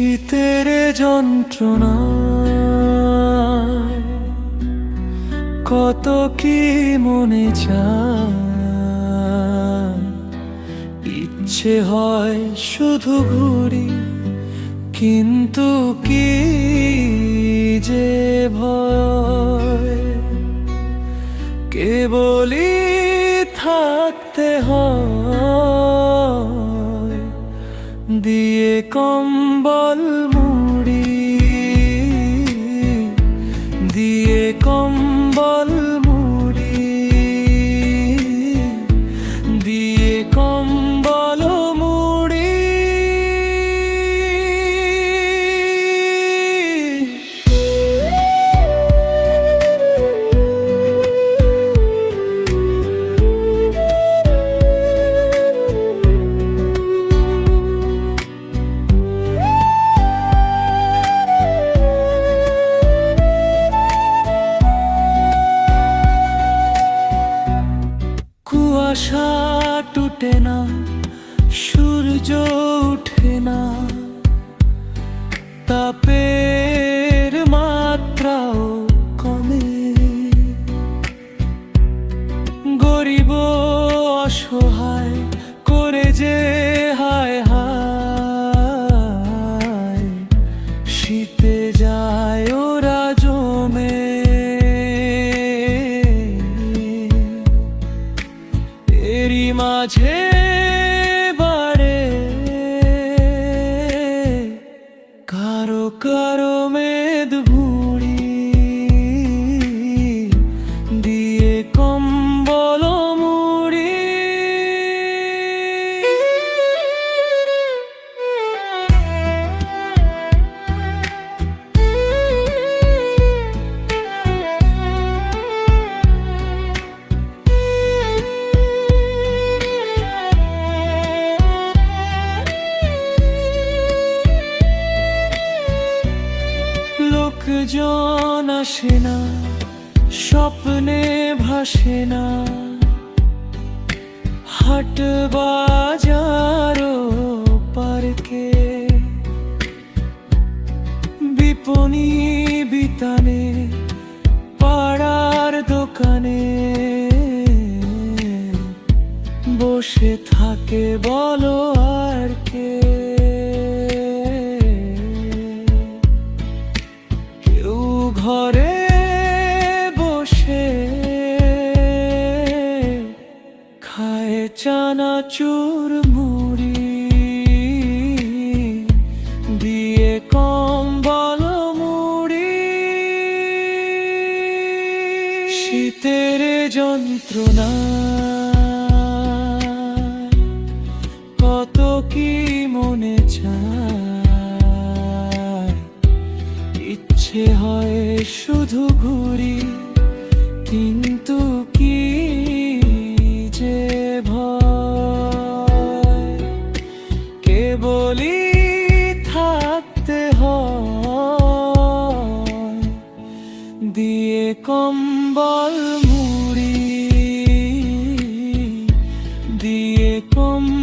শীতের যন্ত্রণা। কত কি মনে চায়? ইচ্ছে হয় শুধু ঘুরি, কিন্তু কি যে ভয়? কেবলই থাকতে হয়, দিয়ে কম্বল দিয়ে কুয়াশা টুটে না, সূর্য উঠে না। তাপের মাত্রাও কমে। গরিব অসহায় করে যে হায় হায়, শীতে এরই মাঝে লোকজন আসে না, স্বপ্নে ভাসে না। হাট বাজার পার্কে বিপণী বিতানে, পাড়ার দোকানে বসে থাকে বলো চানাচুর মুড়ি দিয়ে কম্বল মুড়ি। শীতের যন্ত্রণা। কত কি মনে চায়? ইচ্ছে হয় শুধু ঘুরি, কিন্তু দিয়ে কম্বল